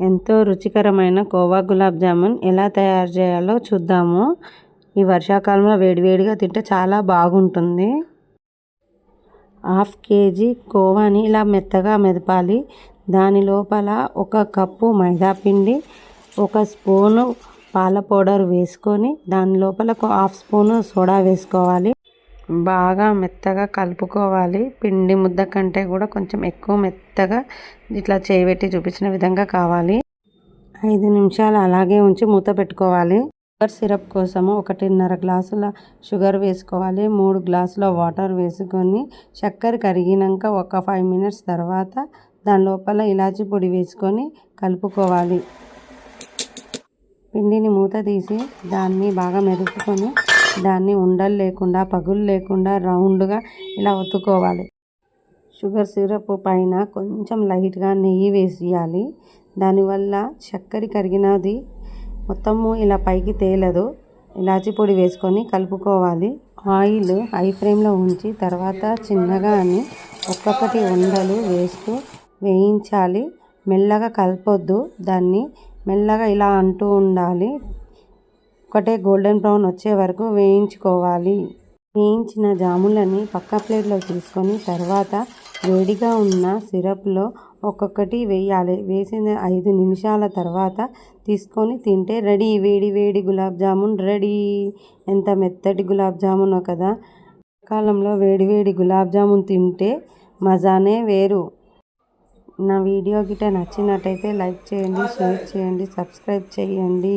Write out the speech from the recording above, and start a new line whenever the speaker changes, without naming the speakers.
ఎంతో రుచికరమైన కోవా గులాబ్ జామున్ ఎలా తయారు చేయాలో చూద్దాము. ఈ వర్షాకాలంలో వేడివేడిగా తింటే చాలా బాగుంటుంది. హాఫ్ కేజీ కోవాని ఇలా మెత్తగా మెదపాలి. దాని లోపల ఒక కప్పు మైదా పిండి ఒక స్పూను పాల పౌడర్ వేసుకొని దాని లోపల ఒక హాఫ్ స్పూను సోడా వేసుకోవాలి. బాగా మెత్తగా కలుపుకోవాలి. పిండి ముద్ద కంటే కూడా కొంచెం ఎక్కువ మెత్తగా ఇట్లా చేయబెట్టి చూపించిన విధంగా కావాలి. ఐదు నిమిషాలు అలాగే ఉంచి మూత పెట్టుకోవాలి. షుగర్ సిరప్ కోసము ఒకటిన్నర గ్లాసుల షుగర్ వేసుకోవాలి. మూడు గ్లాసుల వాటర్ వేసుకొని చక్కెర కరిగినాక ఒక ఫైవ్ మినిట్స్ తర్వాత దాని లోపల ఇలాచి పొడి వేసుకొని కలుపుకోవాలి. పిండిని మూత తీసి దాన్ని బాగా మెదుపుకొని దాన్ని ఉండలు లేకుండా పగులు లేకుండా రౌండ్గా ఇలా ఒత్తుకోవాలి. షుగర్ సిరప్ పైన కొంచెం లైట్గా నెయ్యి వేసేయాలి దానివల్ల చక్కెర కరిగినది మొత్తము ఇలా పైకి తేలదు. ఇలాచి పొడి వేసుకొని కలుపుకోవాలి. ఆయిల్ హై ఫ్లేమ్లో ఉంచి తర్వాత చిన్నగా అని ఒక్కొక్కటి ఉండలు వేస్తూ వేయించాలి. మెల్లగా కలపొద్దు. దాన్ని మెల్లగా ఇలా అంటూ ఉండాలి. ఒకటే గోల్డెన్ బ్రౌన్ వచ్చే వరకు వేయించుకోవాలి. వేయించిన జాములని పక్క ప్లేట్లో తీసుకొని తర్వాత వేడిగా ఉన్న సిరప్లో ఒక్కొక్కటి వేయాలి. వేసిన ఐదు నిమిషాల తర్వాత తీసుకొని తింటే రెడీ. వేడి వేడి గులాబ్ జామున్ రెడీ. ఎంత మెత్తటి గులాబ్ జామునో కదా. కాలంలో వేడి వేడి గులాబ్ జామున్ తింటే మజానే వేరు. నా వీడియో గిట నచ్చినట్టయితే లైక్ చేయండి షేర్ చేయండి సబ్స్క్రైబ్ చేయండి.